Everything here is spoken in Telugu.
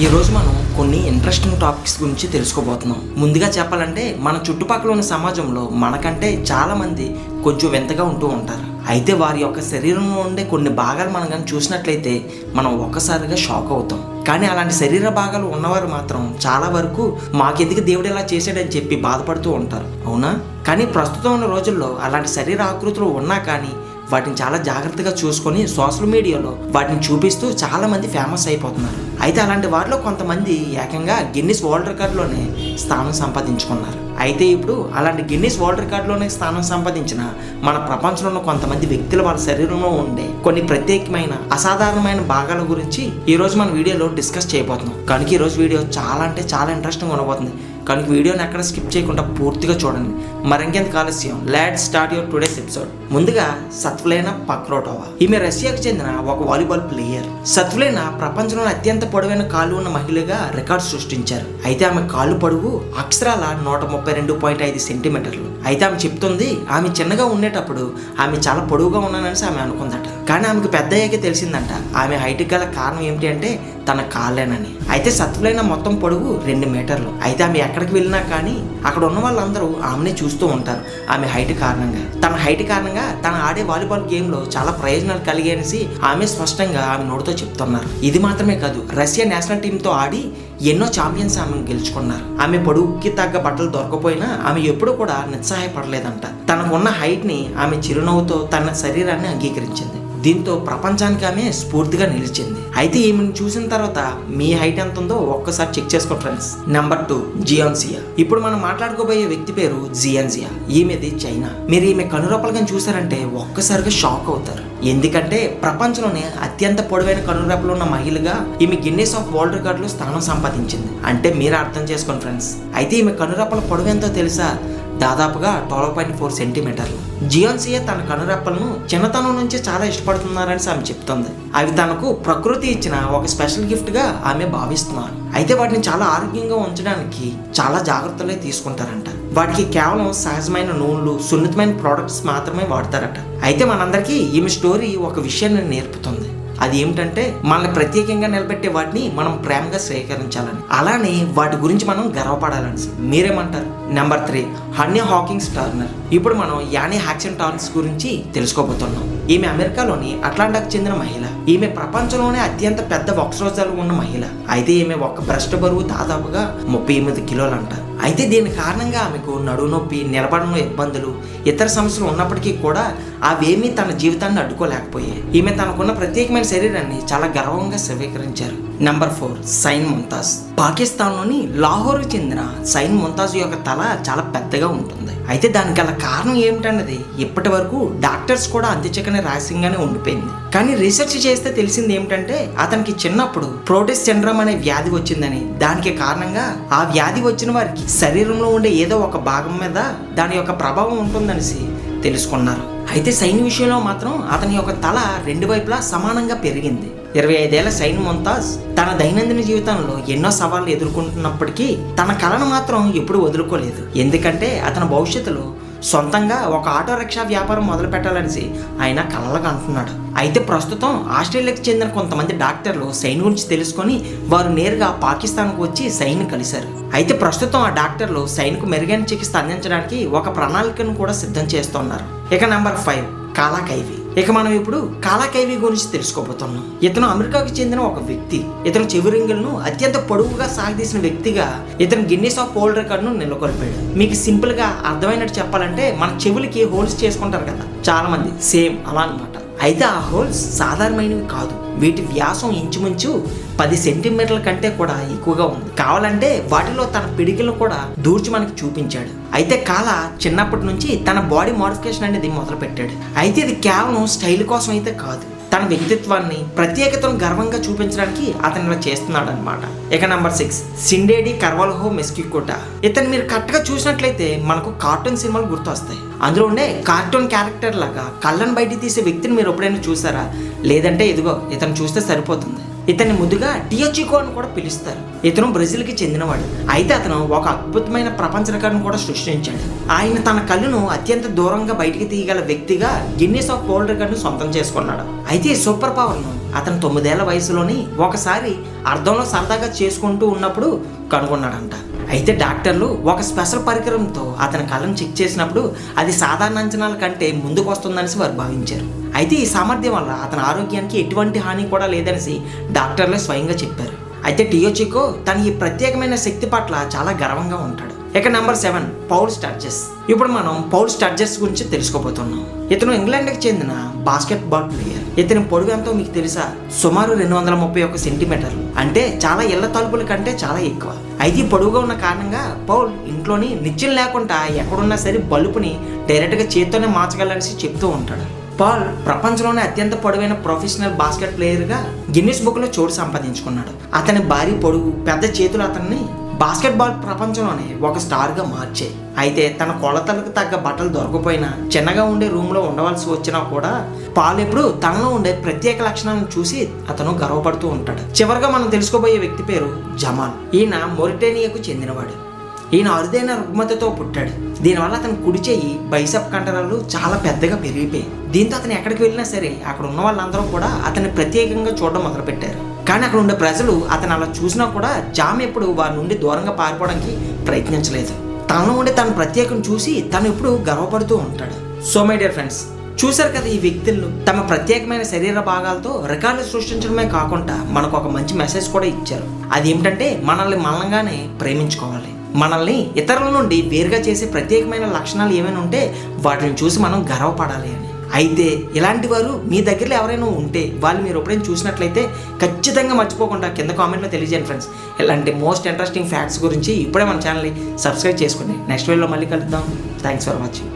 ఈ రోజు మనం కొన్ని ఇంట్రెస్టింగ్ టాపిక్స్ గురించి తెలుసుకోబోతున్నాం. ముందుగా చెప్పాలంటే మన చుట్టుపక్కల ఉన్న సమాజంలో మనకంటే చాలా మంది కొంచెం వింతగా ఉంటూ ఉంటారు. అయితే వారి యొక్క శరీరంలో ఉండే కొన్ని భాగాలు మనం కానీ చూసినట్లయితే మనం ఒక్కసారిగా షాక్ అవుతాం. కానీ అలాంటి శరీర భాగాలు ఉన్నవారు మాత్రం చాలా వరకు మాకెందుకు దేవుడు ఇలా చేశాడని చెప్పి బాధపడుతూ ఉంటారు. అవునా? కానీ ప్రస్తుతం ఉన్న రోజుల్లో అలాంటి శరీర ఆకృతులు ఉన్నా కానీ వాటిని చాలా జాగ్రత్తగా చూసుకొని సోషల్ మీడియాలో వాటిని చూపిస్తూ చాలా మంది ఫేమస్ అయిపోతున్నారు. అయితే అలాంటి వారిలో కొంతమంది ఏకంగా గిన్నిస్ వరల్డ్ రికార్డులోనే స్థానం సంపాదించుకున్నారు. అయితే ఇప్పుడు అలాంటి గిన్నిస్ వరల్డ్ రికార్డులోనే స్థానం సంపాదించిన మన ప్రపంచంలో ఉన్న కొంతమంది వ్యక్తులు వాళ్ళ శరీరంలో ఉండే కొన్ని ప్రత్యేకమైన అసాధారణమైన భాగాల గురించి ఈరోజు మన వీడియోలో డిస్కస్ చేయబోతున్నాం. కనుక ఈరోజు వీడియో చాలా అంటే చాలా ఇంట్రెస్టింగ్ ఉండబోతుంది. కనుక వీడియోని ఎక్కడ స్కిప్ చేయకుండా పూర్తిగా చూడండి. మరింకెంత కాలస్యం let's start your today's episode ముందుగా సత్వలైన పక్రోటోవా. ఈమె రష్యాకు చెందిన ఒక వాలీబాల్ ప్లేయర్. సత్వలైన ప్రపంచంలో అత్యంత పొడవైన కాళ్ళు ఉన్న మహిళగా రికార్డు సృష్టించారు. అయితే ఆమె కాళ్ళు పొడవు అక్షరాల నూట ముప్పై రెండు పాయింట్ ఐదు సెంటీమీటర్లు. అయితే ఆమె చెప్తుంది ఆమె చిన్నగా ఉండేటప్పుడు ఆమె చాలా పొడవుగా ఉన్నానని ఆమె అనుకుందట. కానీ ఆమెకు పెద్ద అయ్యాకే తెలిసిందంట. ఆమె హైట్కి గల కారణం ఏమిటి అంటే తన కాళ్ళేనని. అయితే సత్తులైన మొత్తం పొడవు రెండు మీటర్లు. అయితే ఆమె ఎక్కడికి వెళ్ళినా కానీ అక్కడ ఉన్న వాళ్ళందరూ ఆమెనే చూస్తూ ఉంటారు. ఆమె హైట్ కారణంగా. తన హైట్ కారణంగా తన ఆడే వాలీబాల్ గేమ్లో చాలా ప్రయోజనాలు కలిగేసి ఆమె స్పష్టంగా ఆమె నోటితో చెప్తున్నారు. ఇది మాత్రమే కాదు రష్యా నేషనల్ టీంతో ఆడి ఎన్నో ఛాంపియన్స్ ఆమె గెలుచుకున్నారు. ఆమె పొడుగుకి తగ్గ బట్టలు దొరకపోయినా ఆమె ఎప్పుడూ కూడా నిస్సహాయపడలేదంట. తనకున్న హైట్ని ఆమె చిరునవ్వుతో తన శరీరాన్ని అంగీకరించింది. దీంతో ప్రపంచానికి ఆమె స్ఫూర్తిగా నిలిచింది. అయితే ఈమెను చూసిన తర్వాత మీ హైట్ ఎంత ఉందో ఒక్కసారి చెక్ చేసుకో ఫ్రెండ్స్. నెంబర్ టూ జియాన్సియా ఇప్పుడు మనం మాట్లాడుకోబోయే వ్యక్తి పేరు జియాన్సియా ఈమెది చైనా. మీరు ఈమె కనురెప్పలుగా చూసారంటే ఒక్కసారిగా షాక్ అవుతారు. ఎందుకంటే ప్రపంచంలోనే అత్యంత పొడవైన కనురెప్పలు ఉన్న మహిళగా ఈమె గిన్నెస్ ఆఫ్ వరల్డ్ రికార్డులో స్థానం సంపాదించింది. అంటే మీరు అర్థం చేసుకోండి ఫ్రెండ్స్. అయితే ఈమె కనురెప్పల పొడవు ఎంతో తెలుసా? దాదాపుగా ట్వెల్వ్ పాయింట్ ఫోర్ సెంటీమీటర్లు. జియోన్సియా తన కనురెప్పలను చిన్నతనం నుంచి చాలా ఇష్టపడుతున్నారని ఆమె చెప్తుంది. అవి తనకు ప్రకృతి ఇచ్చిన ఒక స్పెషల్ గిఫ్ట్గా ఆమె భావిస్తున్నారు. అయితే వాటిని చాలా ఆరోగ్యంగా ఉంచడానికి చాలా జాగ్రత్తలే తీసుకుంటారంట. వాటికి కేవలం సహజమైన నూనెలు సున్నితమైన ప్రోడక్ట్స్ మాత్రమే వాడతారట. అయితే మనందరికీ ఈమె స్టోరీ ఒక విషయాన్ని నేర్పుతుంది. అది ఏమిటంటే మనల్ని ప్రత్యేకంగా నిలబెట్టే వాటిని మనం ప్రేమగా స్వీకరించాలని. అలానే వాటి గురించి మనం గర్వపడాలని మీరేమంటారు? నెంబర్ త్రీ హన్నీ హాకింగ్స్ టర్నర్. ఇప్పుడు మనం యానీ హ్యాక్సన్ టర్న్స్ గురించి తెలుసుకోబోతున్నాం. ఈమె అమెరికాలోని అట్లాంటాకు చెందిన మహిళ. ఈమె ప్రపంచంలోనే అత్యంత పెద్ద వక్షరోజాలు ఉన్న మహిళ. అయితే ఈమె ఒక భ్రష్ట బరువు దాదాపుగా ముప్పై ఎనిమిది కిలోలు అంటారు అయితే దీని కారణంగా ఆమెకు నడువు నొప్పి నిలబడంలో ఇబ్బందులు ఇతర సమస్యలు ఉన్నప్పటికీ కూడా అవేమీ తన జీవితాన్ని అడ్డుకోలేకపోయాయి. ఈమె తనకున్న ప్రత్యేకమైన శరీరాన్ని చాలా గర్వంగా స్వీకరించారు. నంబర్ ఫోర్ సైన్ ముంతాజ్. పాకిస్తాన్లోని లాహోర్కు చెందిన సైన్ ముంతాజ్ యొక్క తల చాలా పెద్దగా ఉంటుంది. అయితే దానికి గల కారణం ఏమిటన్నది ఇప్పటి వరకు డాక్టర్స్ కూడా అంత్యచకని రహస్యంగానే ఉండిపోయింది. కానీ రీసెర్చ్ చేస్తే తెలిసింది ఏమిటంటే అతనికి చిన్నప్పుడు ప్రోటెస్ సిండ్రమ్ అనే వ్యాధి వచ్చిందని. దానికి కారణంగా ఆ వ్యాధి వచ్చిన వారికి శరీరంలో ఉండే ఏదో ఒక భాగం మీద దాని యొక్క ప్రభావం ఉంటుందనేసి తెలుసుకున్నారు. అయితే సైన్ విషయంలో మాత్రం అతని యొక్క తల రెండు వైపులా సమానంగా పెరిగింది. ఇరవై ఐదేళ్ళ సైన్ ముంతాజ్ తన దైనందిన జీవితంలో ఎన్నో సవాళ్ళు ఎదుర్కొంటున్నప్పటికీ తన కళను మాత్రం ఎప్పుడు వదులుకోలేదు. ఎందుకంటే అతని భవిష్యత్తులో సొంతంగా ఒక ఆటో రిక్షా వ్యాపారం మొదలు పెట్టాలనేసి ఆయన కలలకు అంటున్నాడు. అయితే ప్రస్తుతం ఆస్ట్రేలియాకి చెందిన కొంతమంది డాక్టర్లు సైన్ గురించి తెలుసుకొని వారు నేరుగా పాకిస్తాన్కు వచ్చి సైన్ కలిశారు. అయితే ప్రస్తుతం ఆ డాక్టర్లు సైన్కు మెరుగైన చికిత్స అందించడానికి ఒక ప్రణాళికను కూడా సిద్ధం చేస్తున్నారు. ఇక నెంబర్ ఫైవ్ కాలాకైవి ఇక మనం ఇప్పుడు కాలాకైవి గురించి తెలుసుకోబోతున్నాం. ఇతను అమెరికాకు చెందిన ఒక వ్యక్తి. ఇతను చెవిరింగులను అత్యంత పొడవుగా సాగదీసిన వ్యక్తిగా ఇతను గిన్నెస్ ఆఫ్ వరల్డ్ రికార్డును నెలకొల్పాడు. మీకు సింపుల్గా అర్థమైనట్టు చెప్పాలంటే మన చెవులకి హోల్స్ చేసుకుంటారు కదా. చాలా మంది సేమ్ అలా అనమాట అయితే ఆ హోల్స్ సాధారణమైనవి కాదు. వీటి వ్యాసం ఇంచుమించు పది సెంటీమీటర్ల కంటే కూడా ఎక్కువగా ఉంది. కావాలంటే వాటిలో తన పిడికిలు కూడా దూర్చి మనకి చూపించాడు. అయితే కాల చిన్నప్పటి నుంచి తన బాడీ మోడిఫికేషన్ అనేది మొదలు పెట్టాడు అయితే ఇది కేవలం స్టైల్ కోసం అయితే కాదు. తన వ్యక్తిత్వాన్ని ప్రత్యేకతను గర్వంగా చూపించడానికి అతను ఇలా చేస్తున్నాడు అనమాట ఇక నంబర్ సిక్స్ సిండేడి కర్వల్హో మెస్కికోట ఇతను మీరు కరెక్ట్గా చూసినట్లయితే మనకు కార్టూన్ సినిమాలు గుర్తొస్తాయి. అందులో ఉండే కార్టూన్ క్యారెక్టర్ లాగా కళ్ళను బయట తీసే వ్యక్తిని మీరు ఎప్పుడైనా చూసారా? లేదంటే ఇదిగో ఇతను చూస్తే సరిపోతుంది. ఇతన్ని ముద్దుగా టియోచికో అని కూడా పిలుస్తారు. ఇతను బ్రెజిల్కి చెందినవాడు. అయితే అతను ఒక అద్భుతమైన ప్రపంచ రికార్డును కూడా సృష్టించాడు. ఆయన తన కళ్ళును అత్యంత దూరంగా బయటికి తీయగల వ్యక్తిగా గిన్నెస్ ఆఫ్ వరల్డ్ రికార్డును సొంతం చేసుకున్నాడు. అయితే ఈ సూపర్ పవర్ను అతను తొమ్మిదేళ్ళ వయసులోని ఒకసారి అర్థంలో సరదాగా చేసుకుంటూ ఉన్నప్పుడు కనుగొన్నాడంట. అయితే డాక్టర్లు ఒక స్పెషల్ పరికరంతో అతని కళ్ళను చెక్ చేసినప్పుడు అది సాధారణ అంచనాల కంటే ముందుకు వస్తుందనేసి వారు భావించారు. అయితే ఈ సామర్థ్యం వల్ల అతని ఆరోగ్యానికి ఎటువంటి హాని కూడా లేదనేసి డాక్టర్లే స్వయంగా చెప్పారు. అయితే టియోచికో తన ఈ ప్రత్యేకమైన శక్తి పట్ల చాలా గర్వంగా ఉంటాడు. ఇక నెంబర్ సెవెన్ పౌల్ స్టడ్జెస్. ఇప్పుడు మనం పౌల్ స్టడ్జెస్ గురించి తెలుసుకోబోతున్నాం. ఇతను ఇంగ్లాండ్కి చెందిన బాస్కెట్ బాల్ ప్లేయర్. ఇతని పొడుగు ఎంతో మీకు తెలుసా? సుమారు రెండు వందల ముప్పై ఒక్క సెంటీమీటర్లు. అంటే చాలా ఇళ్ళ తలుపుల కంటే చాలా ఎక్కువ. అయితే పొడుగుగా ఉన్న కారణంగా పౌల్ ఇంట్లోని నిత్యం లేకుండా ఎక్కడున్నా సరే బల్బుని డైరెక్ట్గా చేత్తోనే మార్చగలనేసి చెప్తూ ఉంటాడు. పాల్ ప్రపంచంలోనే అత్యంత పొడవైన ప్రొఫెషనల్ బాస్కెట్ ప్లేయర్గా గిన్నిస్ బుక్లో చోటు సంపాదించుకున్నాడు. అతని భారీ పొడుగు పెద్ద చేతులు అతన్ని బాస్కెట్బాల్ ప్రపంచంలోనే ఒక స్టార్గా మార్చాయి. అయితే తన కొలతలకు తగ్గ బట్టలు దొరకపోయినా చిన్నగా ఉండే రూమ్లో ఉండవలసి వచ్చినా కూడా పాల్ ఎప్పుడు తనలో ఉండే ప్రత్యేక లక్షణాలను చూసి అతను గర్వపడుతూ ఉంటాడు. చివరిగా మనం తెలుసుకోబోయే వ్యక్తి పేరు జమాల్. ఈయన మొరిటేనియాకు చెందినవాడు. ఈయన అరుదైన రుగ్మతతో పుట్టాడు. దీనివల్ల అతని కుడి చేయి బైసప్ కండరాలు చాలా పెద్దగా పెరిగిపోయాయి. దీంతో అతను ఎక్కడికి వెళ్ళినా సరే అక్కడ ఉన్న వాళ్ళందరూ కూడా అతన్ని ప్రత్యేకంగా చూడడం మొదలుపెట్టారు. కానీ అక్కడ ఉండే ప్రజలు అతను అలా చూసినా కూడా జామ్ ఎప్పుడు వారి నుండి దూరంగా పారిపోవడానికి ప్రయత్నించలేదు. తనలో ఉండే తన ప్రత్యేకం చూసి తను ఎప్పుడు గర్వపడుతూ ఉంటాడు. సో మై డియర్ ఫ్రెండ్స్ చూశారు కదా ఈ వ్యక్తులు తమ ప్రత్యేకమైన శరీర భాగాలతో రికార్డులు సృష్టించడమే కాకుండా మనకు ఒక మంచి మెసేజ్ కూడా ఇచ్చారు. అది ఏమిటంటే మనల్ని మనంగానే ప్రేమించుకోవాలి. మనల్ని ఇతరుల నుండి వేరుగా చేసే ప్రత్యేకమైన లక్షణాలు ఏమైనా ఉంటే వాటిని చూసి మనం గర్వపడాలి అని. అయితే ఇలాంటి వారు మీ దగ్గరలో ఎవరైనా ఉంటే వాళ్ళు మీరు ఎప్పుడైనా చూసినట్లయితే ఖచ్చితంగా మర్చిపోకుండా కింద కామెంట్లో తెలియజేయండి ఫ్రెండ్స్. ఇలాంటి మోస్ట్ ఇంట్రెస్టింగ్ ఫ్యాక్ట్స్ గురించి ఇప్పుడే మన ఛానల్ని సబ్స్క్రైబ్ చేసుకోండి నెక్స్ట్ వీడియోలో మళ్ళీ కలుద్దాం. Thanks for watching.